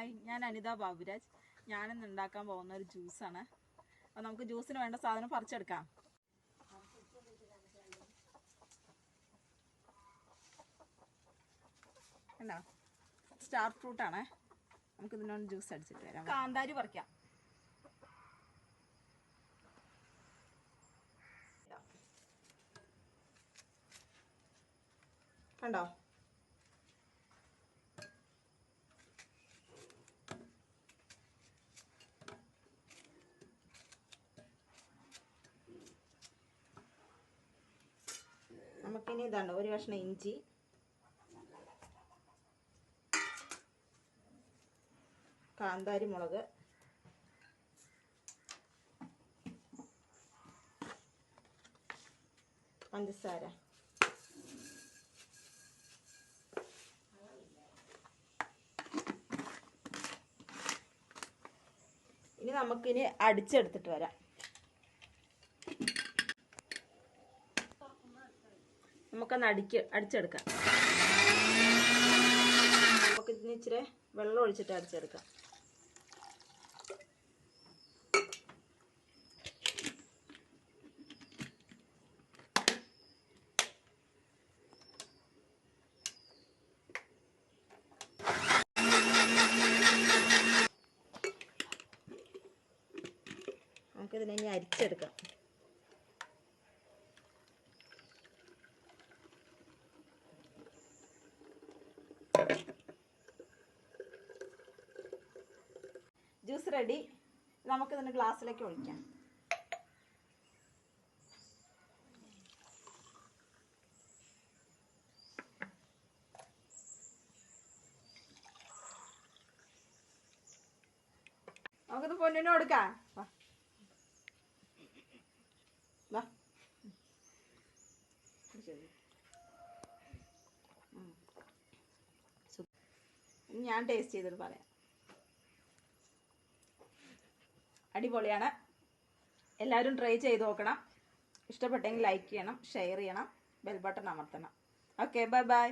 Hi ഞാൻ അനിത ബാബുരാജ്. ഞാനിന്ന് ഉണ്ടാക്കാൻ പോകുന്ന ഒരു ജ്യൂസാണ്. അപ്പം നമുക്ക് ജ്യൂസിന് വേണ്ട സാധനം പറിച്ചെടുക്കാം. കണ്ടോ? സ്റ്റാർ ഫ്രൂട്ടാണ് നമുക്ക് ഇതിനോട് ജ്യൂസ് അടിച്ചിട്ട് വരാം. കാന്താരി പറിക്കാം. കണ്ടോ? നമുക്കിനി ഇതാണ് ഒരു കഷ്ണം ഇഞ്ചി. കാന്താരി മുളക്. പഞ്ചസാര. ഇനി നമുക്കിനി അടിച്ചെടുത്തിട്ട് വരാം. നമുക്കൊന്ന് അടിക്ക് അടിച്ചെടുക്കാം. നമുക്ക് ഇതിന് ഇച്ചിരി വെള്ളം ഒഴിച്ചിട്ട് അടിച്ചെടുക്കാം. നമുക്കിതിനെ ഇനി അരിച്ചെടുക്കാം. ജ്യൂസ് റെഡി നമുക്ക് ഇതിന് ഗ്ലാസ്സിലേക്ക് ഒഴിക്കാം നമുക്കിത് പൊന്നിന് കൊടുക്കാം വാ. ശരി. ഞാൻ ടേസ്റ്റ് ചെയ്തിട്ട് പറയാം. അടിപൊളിയാണ്. എല്ലാവരും ട്രൈ ചെയ്ത് നോക്കണം. ഇഷ്ടപ്പെട്ടെങ്കിൽ ലൈക്ക് ചെയ്യണം ഷെയർ ചെയ്യണം bell button അമർത്തണം. Okay bye bye